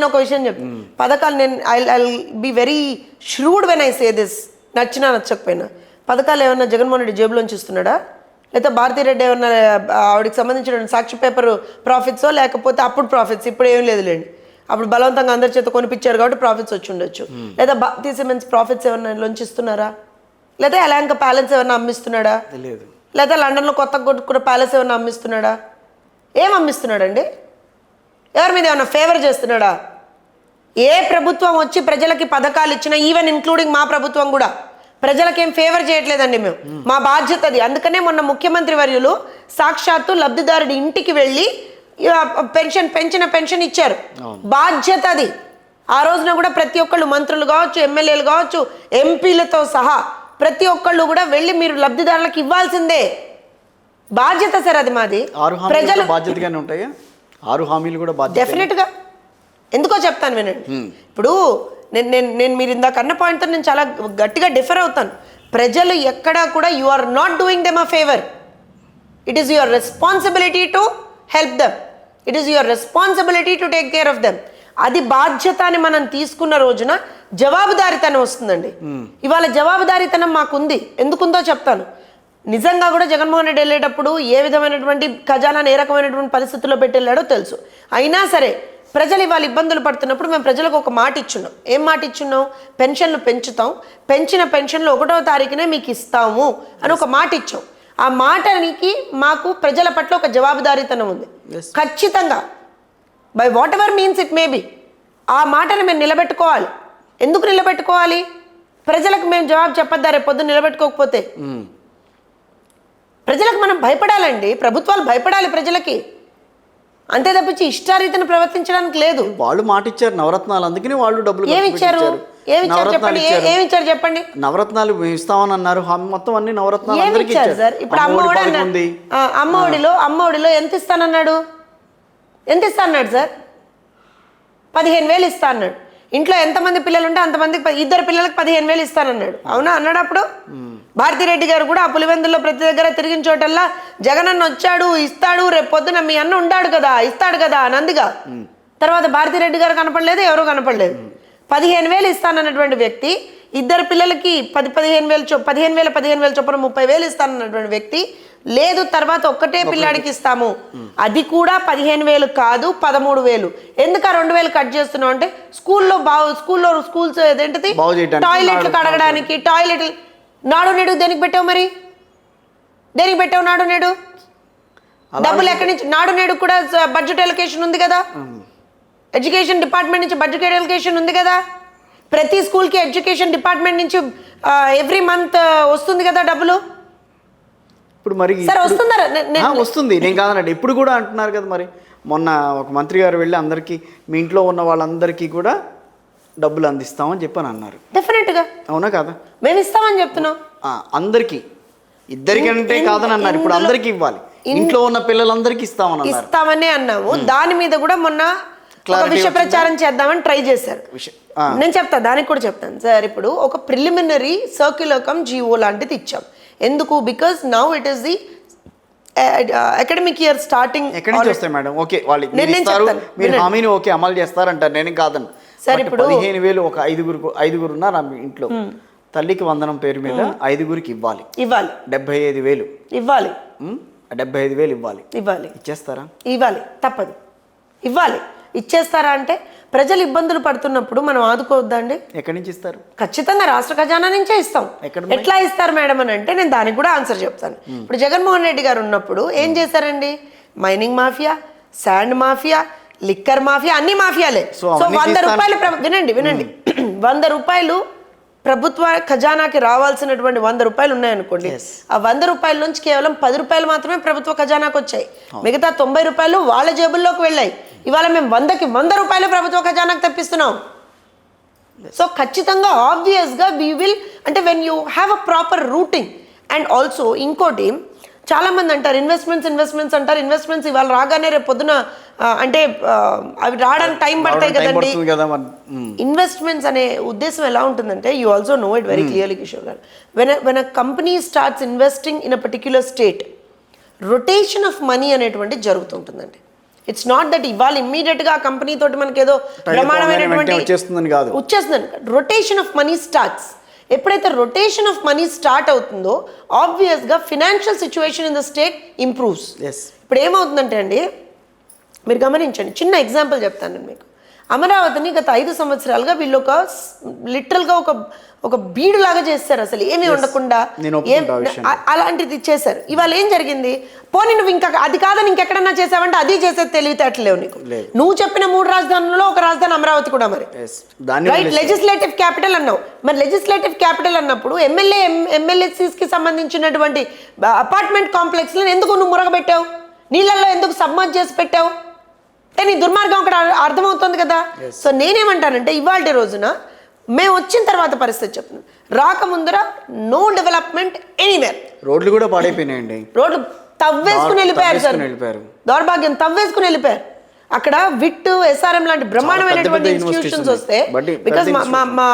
నేను ఒక విషయం చెప్పు. పథకాలు నేను I I be very shrewd when I say this నచ్చినా నచ్చకపోయినా. పథకాలు ఏమన్నా జగన్మోహన్ రెడ్డి జేబులోంచి ఇస్తున్నాడా? లేకపోతే భారతీరెడ్డి ఏమన్నా ఆవిడకి సంబంధించిన సాక్షి పేపర్ ప్రాఫిట్సో లేకపోతే అప్పుడు ప్రాఫిట్స్ ఇప్పుడు ఏం లేదులేండి. అప్పుడు బలవంతంగా అందరి చేత కొనిపించారు కాబట్టి ప్రాఫిట్స్ వచ్చి ఉండొచ్చు. లేదా భారతీయ సిమెంట్స్ ప్రాఫిట్స్ ఏమన్నా లోంచి ఇస్తున్నారా? లేదా ఎలాంక ప్యాలెన్స్ ఏమన్నా అమ్మిస్తున్నాడా? లేదా లండన్లో కొత్త కొట్టుకున్న ప్యాలెస్ ఏమన్నా అమ్మిస్తున్నాడా? ఏం అమ్మిస్తున్నాడండి? ఎవరి మీద ఏమన్నా ఫేవర్ చేస్తున్నాడా? ఏ ప్రభుత్వం వచ్చి ప్రజలకి పథకాలు ఇచ్చినా ఈవెన్ ఇంక్లూడింగ్ మా ప్రభుత్వం కూడా ప్రజలకేం ఫేవర్ చేయట్లేదండి మేము. మా బాధ్యత అది. అందుకనే మొన్న ముఖ్యమంత్రి వర్యులు సాక్షాత్తు లబ్ధిదారుడి ఇంటికి వెళ్ళి పెన్షన్ పెంచిన పెన్షన్ ఇచ్చారు. బాధ్యత అది. ఆ రోజున కూడా ప్రతి ఒక్కళ్ళు మంత్రులు కావచ్చు ఎమ్మెల్యేలు కావచ్చు ఎంపీలతో సహా ప్రతి ఒక్కళ్ళు కూడా వెళ్ళి మీరు లబ్ధిదారులకు ఇవ్వాల్సిందే. బాధ్యత సార్ అది మాది. ప్రజలు బాధ్యతగానే ఉంటాయా? ఆరు హామీలు కూడా బాధ్యత డెఫినెట్గా ఎందుకో చెప్తాను వినండి. ఇప్పుడు నేను నేను నేను మీరు ఇందాక అన్న పాయింట్తో నేను చాలా గట్టిగా డిఫర్ అవుతాను. ప్రజలు ఎక్కడా కూడా you are not doing them a favour it is your responsibility to help them it is your responsibility to take care of them అది బాధ్యత అని మనం తీసుకున్న రోజున జవాబుదారితనం వస్తుందండి. ఇవాళ జవాబుదారితనం మాకుంది. ఎందుకుందో చెప్తాను. నిజంగా కూడా జగన్మోహన్ రెడ్డి వెళ్ళేటప్పుడు ఏ విధమైనటువంటి ఖజానాను ఏ రకమైనటువంటి పరిస్థితుల్లో పెట్టి వెళ్ళాడో తెలుసు. అయినా సరే ప్రజలు ఇవాళ ఇబ్బందులు పడుతున్నప్పుడు మేము ప్రజలకు ఒక మాట ఇచ్చున్నాం. ఏం మాట ఇచ్చున్నాం? పెన్షన్లు పెంచుతాం. పెంచిన పెన్షన్లు ఒకటో తారీఖునే మీకు ఇస్తాము అని ఒక మాట ఇచ్చాం. ఆ మాటనికి మాకు ప్రజల పట్ల ఒక జవాబుదారీతనం ఉంది. ఖచ్చితంగా. By whatever means it maybe ఆ మాటను మేము నిలబెట్టుకోవాలి. ఎందుకు నిలబెట్టుకోవాలి? ప్రజలకు మేము జవాబు చెప్పొద్దా రేపు పొద్దున్న నిలబెట్టుకోకపోతే. ఉమ్. ప్రజలకు మనం భయపడాలండి. ప్రభుత్వాలు భయపడాలి ప్రజలకి. అంతే తప్పించి ఇష్టారీతిని ప్రవర్తించడానికి లేదు. వాళ్ళు మాట ఇచ్చారు నవరత్నాలు అందుకని వాళ్ళు డబ్బులు ఏమి ఇచ్చారు? ఏమి ఇచ్చారు చెప్పండి? ఏమి ఇచ్చారు చెప్పండి? నవరత్నాలు ఇస్తామని అన్నారు. మొత్తం అన్ని నవరత్నాలు అందరికీ ఇచ్చారు సార్? ఇప్పుడు అమ్మఒడి అమ్మఒడిలో అమ్మఒడిలో ఎంత ఇస్తానన్నాడు? ఎంత ఇస్తా అన్నాడు సార్? పదిహేను వేలు ఇస్తా అన్నాడు ఇంట్లో ఎంతమంది పిల్లలు ఉంటే అంతమందికి ప- ఇద్దరు పిల్లలకు పదిహేను వేలు ఇస్తానన్నాడు. అవునా? అన్నాడు అప్పుడు భారతిరెడ్డి గారు కూడా ఆ పులివెందుల్లో ప్రతి దగ్గర తిరిగిన చోటల్లా జగనన్న వచ్చాడు ఇస్తాడు రేపు పొద్దున మీ అన్న ఉండాడు కదా ఇస్తాడు కదా అని అందిగా. తర్వాత భారతిరెడ్డి గారు కనపడలేదు ఎవరు కనపడలేదు. పదిహేను వేలు ఇస్తానన్నటువంటి వ్యక్తి ఇద్దరు పిల్లలకి పది పదిహేను వేలు చొ పదిహేను వేల పదిహేను వేల చొప్పున ముప్పై వేలు ఇస్తానన్నటువంటి వ్యక్తి లేదు తర్వాత ఒక్కటే పిల్లాడికి ఇస్తాము. అది కూడా పదిహేను వేలు కాదు పదమూడు వేలు. ఎందుకు ఆ రెండు వేలు కట్ చేస్తున్నావు అంటే స్కూల్లో బాగు స్కూల్లో స్కూల్స్ ఏదేంటిది టాయిలెట్లు కడగడానికి టాయిలెట్ నాడు నేడు దేనికి పెట్టావు మరి? దేనికి పెట్టావు నాడు నేడు? డబ్బులు ఎక్కడి నుంచి? నాడు నేడు కూడా బడ్జెట్ ఎలకేషన్ ఉంది కదా? ఎడ్యుకేషన్ డిపార్ట్మెంట్ నుంచి బడ్జెట్ ఎలకేషన్ ఉంది కదా? ప్రతి స్కూల్కి ఎడ్యుకేషన్ డిపార్ట్మెంట్ నుంచి ఎవ్రీ మంత్ వస్తుంది కదా డబ్బులు? ఇప్పుడు మరి వస్తుందా. నేను కాదనండి ఇప్పుడు కూడా అంటున్నారు కదా మరి. మొన్న ఒక మంత్రి గారు వెళ్ళి అందరికీ మీ ఇంట్లో ఉన్న వాళ్ళందరికీ కూడా డబ్బులు అందిస్తామని చెప్పని అన్నారు. డెఫినెట్గా. అవునా కాదా? మేము ఇస్తామని చెప్తున్నాం. అందరికీ. ఇద్దరికంటే కాదని అన్నారు ఇప్పుడు అందరికీ ఇవ్వాలి. ఇంట్లో ఉన్న పిల్లలందరికీ ఇస్తామని ఇస్తామని అన్నాము. దాని మీద కూడా మొన్న వచ్చిందా? ప్రచారం చేద్దామని ట్రై చేశారు. నేను చెప్తా దానికి కూడా చెప్తాను. సార్ ఇప్పుడు ఒక ప్రిలిమినరీ సర్క్యులర్ కమ్ జీవో లాంటిది ఇచ్చాం. ఎందుకు? Because now it is the academic year starting ఎక్కడి నుంచి వస్తాయి మేడం? ఓకే వాళ్ళు మీరు ఇస్తారు. మీరు. హామీని ఓకే అమలు చేస్తారంటారు. నేను కాదను. సార్, ఇప్పుడు- పదిహేను వేలు ఒక ఐదుగురు ఐదుగురు ఉన్నారు ఇంట్లో. తల్లికి వందనం పేరు మీద ఐదుగురికి ఇవ్వాలి. ఇవ్వాలి. డెబ్బై ఐదు వేలు. ఇవ్వాలి. డెబ్బై ఐదు వేలు ఇవ్వాలి. ఇవ్వాలి. ఇచ్చేస్తారా? ఇవ్వాలి. తప్పదు. ఇవ్వాలి. ఇచ్చేస్తారా అంటే ప్రజలు ఇబ్బందులు పడుతున్నప్పుడు మనం ఆదుకోవద్దండి. ఎక్కడి నుంచి ఇస్తారు? ఖచ్చితంగా రాష్ట్ర ఖజానా నుంచే ఇస్తాం? ఎట్లా ఇస్తారు మేడం అని అంటే నేను దానికి కూడా ఆన్సర్ చెప్తాను. ఇప్పుడు జగన్మోహన్ రెడ్డి గారు ఉన్నప్పుడు ఏం చేశారండి? Mining mafia sand mafia liquor mafia అన్ని మాఫియాలే. సో వంద. రూపాయలు వినండి వినండి. వంద రూపాయలు ప్రభుత్వ ఖజానాకి రావాల్సినటువంటి వంద రూపాయలు ఉన్నాయనుకోండి. ఆ వంద రూపాయల నుంచి కేవలం పది రూపాయలు మాత్రమే ప్రభుత్వ ఖజానాకు వచ్చాయి మిగతా తొంభై రూపాయలు వాళ్ళ జేబుల్లోకి వెళ్ళాయి. ఇవాళ మేము వందకి వంద రూపాయలు ప్రభుత్వ ఖజానాకు తెప్పిస్తున్నాం. సో ఖచ్చితంగా ఆబ్వియస్గా వీ విల్ అంటే when you have a proper routing and also ఇంకోటి చాలా మంది అంటారు ఇన్వెస్ట్మెంట్స్ ఇన్వెస్ట్మెంట్స్ అంటారు ఇన్వెస్ట్మెంట్స్ ఇవాళ రాగానే రేపు పొద్దున అంటే అవి రావడానికి టైం పడతాయి కదండి. ఇన్వెస్ట్మెంట్స్ అనే ఉద్దేశం ఎలా ఉంటుందంటే you also know it very clearly Kishore garu. When when a company starts investing in a particular state rotation of money అనేటువంటి జరుగుతుంటుందండి ఇట్స్ నాట్ దట్ ఇవాళ ఇమ్మీడియట్గా కంపెనీ తోటి మనకి ఏదో వెంటనే బ్రహ్మాండమైనటువంటి వచ్చేస్తుందని కాదు. వచ్చేస్తుంది రొటేషన్ ఆఫ్ మనీ స్టార్ట్స్ ఎప్పుడైతే రొటేషన్ ఆఫ్ మనీ స్టార్ట్ అవుతుందో ఆబ్వియస్గా financial situation in the state improves ఇప్పుడు ఏమవుతుందంటే అండి మీరు గమనించండి చిన్న ఎగ్జాంపుల్ చెప్తాను నేను మీకు. అమరావతిని గత ఐదు సంవత్సరాలుగా వీళ్ళు ఒక లిటరల్గా ఒక ఒక బీడు లాగా చేస్తారు అసలు. ఏమీ ఉండకుండా ఏం అలాంటిది చేశారు. ఇవాళ ఏం జరిగింది? పోనీ నువ్వు ఇంకా అది కాదని ఇంకెక్కడన్నా చేసావంటే అది చేసేది తెలివితేటలేవు నీకు. నువ్వు చెప్పిన మూడు రాజధానుల్లో ఒక రాజధాని అమరావతి కూడా మరి. రైట్ లెజిస్లేటివ్ క్యాపిటల్ అన్నావు. మరి లెజిస్లేటివ్ క్యాపిటల్ అన్నప్పుడు ఎమ్మెల్యే ఎమ్మెల్యేసీస్కి సంబంధించినటువంటి అపార్ట్మెంట్ కాంప్లెక్స్ ఎందుకు నువ్వు మురగబెట్టావు? నీళ్ళల్లో ఎందుకు సబ్మర్జ్ చేసి పెట్టావు? అంటే నీ దుర్మార్గం అక్కడ అర్థమవుతుంది కదా? సో నేనేమంటానంటే ఇవాళ రోజున మేము వచ్చిన తర్వాత పరిస్థితి చెప్తున్నాను రాకముందర నో డెవలప్మెంట్ ఎనీవేర్ రోడ్లు కూడా పాడైపోయినాయండి. రోడ్లు తవ్వేసుకుని వెళ్ళిపోయారు సార్. దౌర్భాగ్యం తవ్వేసుకుని వెళ్ళిపోయారు. అక్కడ విట్ ఎస్ఆర్ఎం లాంటి బ్రహ్మాండమైనటువంటి ఇన్స్టిట్యూషన్స్ వస్తే బికాస్ మా మా